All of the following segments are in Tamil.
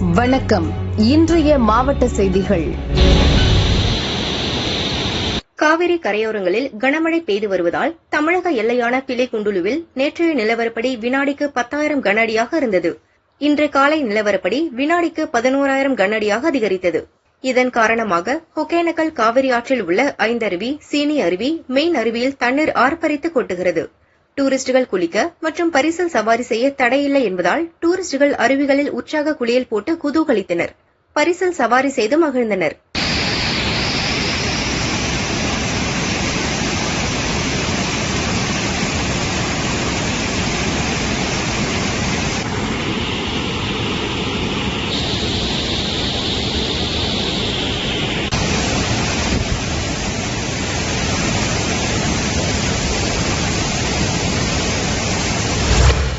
வணக்கம். இன்றைய மாவட்ட செய்திகள். காவிரி கரையோரங்களில் கனமழை பெய்து வருவதால் தமிழக எல்லையான பிலைகுண்டுலுவில் நேற்றைய நிலவரப்படி வினாடிக்கு பத்தாயிரம் கனஅடியாக இருந்தது. இன்று காலை நிலவரப்படி வினாடிக்கு பதினோராயிரம் கனஅடியாக அதிகரித்தது. இதன் காரணமாக ஒகேனக்கல் காவிரி ஆற்றில் உள்ள ஐந்தருவி சீனி அருவி மெயின் அருவியில் தண்ணீர் ஆர்ப்பரித்து கொட்டுகிறது. டூரிஸ்டுகள் குளிக்க மற்றும் பரிசல் சவாரி செய்ய தடையில்லை என்பதால் டூரிஸ்டுகள் அருவிகளில் உற்சாக குளியல் போட்டு குதூகலித்தனர். பரிசல் சவாரி செய்து மகிழ்ந்தனர்.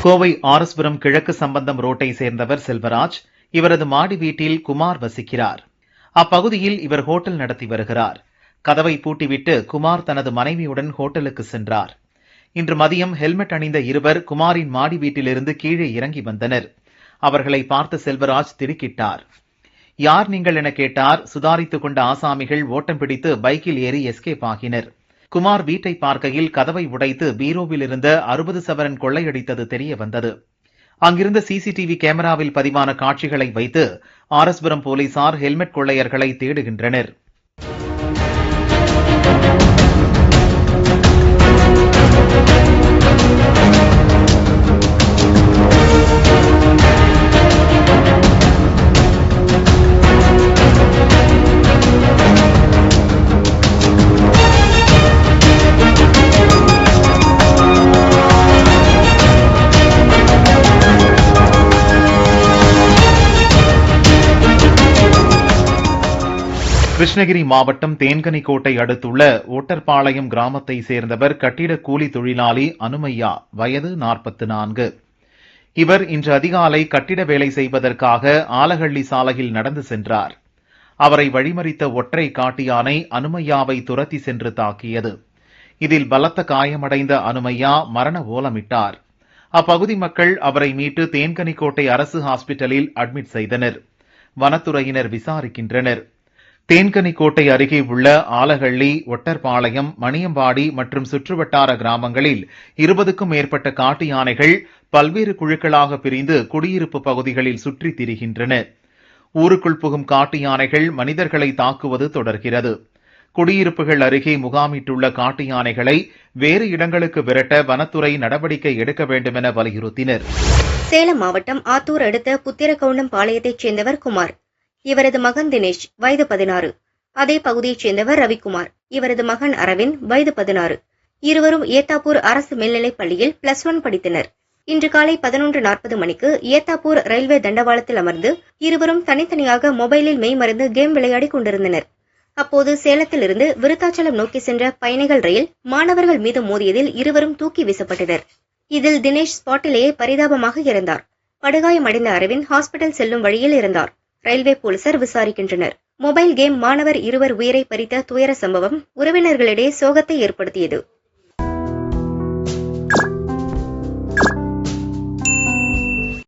கோவை ஆரஸ்புரம் கிழக்கு சம்பந்தம் ரோட்டை சேர்ந்தவர் செல்வராஜ். இவரது மாடி வீட்டில் குமார் வசிக்கிறார். அப்பகுதியில் இவர் ஹோட்டல் நடத்தி வருகிறார். கதவை பூட்டிவிட்டு குமார் தனது மனைவியுடன் ஹோட்டலுக்கு சென்றார். இன்று மதியம் ஹெல்மெட் அணிந்த இருவர் குமாரின் மாடி வீட்டிலிருந்து கீழே இறங்கி வந்தனர். அவர்களை பார்த்த செல்வராஜ் திடுக்கிட்டார். யார் நீங்கள் என கேட்டார். சுதாரித்துக் கொண்ட ஆசாமிகள் ஓட்டம் பிடித்து பைக்கில் ஏறி எஸ்கேப் ஆகினர். குமார் வீட்டை பார்க்கையில் கதவை உடைத்து பீரோவில் இருந்த அறுபது சவரன் கொள்ளையடித்தது தெரிய வந்தது. அங்கிருந்த சிசிடிவி கேமராவில் பதிவான காட்சிகளை வைத்து ஆரஸ்புரம் போலீசார் ஹெல்மெட் கொள்ளையர்களை தேடுகின்றனர். கிருஷ்ணகிரி மாவட்டம் தேன்கனிக்கோட்டை அடுத்துள்ள ஓட்டர்பாளையம் கிராமத்தை சேர்ந்தவர் கட்டிட கூலி தொழிலாளி அனுமையா வயது நாற்பத்து நான்கு. இவர் இன்று அதிகாலை கட்டிட வேலை செய்வதற்காக ஆலகள்ளி சாலையில் நடந்து சென்றார். அவரை வழிமறித்த ஒற்றை காட்டியானை அனுமையாவை துரத்தி சென்று தாக்கியது. இதில் பலத்த காயமடைந்த அனுமையா மரண ஓலமிட்டார். அப்பகுதி மக்கள் அவரை மீட்டு தேன்கனிக்கோட்டை அரசு ஹாஸ்பிட்டலில் அட்மிட் செய்தனர். வனத்துறையினர் விசாரிக்கின்றனர். தேன்கனிக்கோட்டை அருகே உள்ள ஆலகள்ளி ஒட்டர்பாளையம் மணியம்பாடி மற்றும் சுற்றுவட்டார கிராமங்களில் இருபதுக்கும் மேற்பட்ட காட்டு யானைகள் பல்வேறு குழுக்களாக பிரிந்து குடியிருப்பு பகுதிகளில் சுற்றித் திரிகின்றன. ஊருக்குள் புகும் காட்டு யானைகள் மனிதர்களை தாக்குவது தொடர்கிறது. குடியிருப்புகள் அருகே முகாமிட்டுள்ள காட்டு யானைகளை வேறு இடங்களுக்கு விரட்ட வனத்துறை நடவடிக்கை எடுக்க வேண்டும் என வலியுறுத்தினர். சேலம் மாவட்டம் ஆத்தூர் அடுத்த புத்திரகவுண்டம் பாளையத்தைச் சேர்ந்தவர் குமார். இவரது மகன் தினேஷ் வயது பதினாறு. அதே பகுதியைச் சேர்ந்தவர் ரவிக்குமார். இவரது மகன் அரவிந்த் வயது பதினாறு. இருவரும் ஏத்தாப்பூர் அரசு மேல்நிலைப் பள்ளியில் பிளஸ் ஒன் படித்தனர். இன்று காலை பதினொன்று நாற்பது மணிக்கு ஏத்தாப்பூர் ரயில்வே தண்டவாளத்தில் அமர்ந்து இருவரும் தனித்தனியாக மொபைலில் மெய்மறந்து கேம் விளையாடிக் கொண்டிருந்தனர். அப்போது சேலத்திலிருந்து விருத்தாச்சலம் நோக்கி சென்ற பயணிகள் ரயில் மாணவர்கள் மீது மோதியதில் இருவரும் தூக்கி வீசப்பட்டனர். இதில் தினேஷ் ஸ்பாட்டிலேயே பரிதாபமாக இறந்தார். படுகாயமடைந்த அரவிந்த் ஹாஸ்பிட்டல் செல்லும் வழியில் இருந்தார். ரயில்வே போலீசார் விசாரிக்கின்றனர். மொபைல் கேம் மாணவர் இருவர் உயிரை பறித்த துயர சம்பவம் உறவினர்களிடையே சோகத்தை ஏற்படுத்தியது.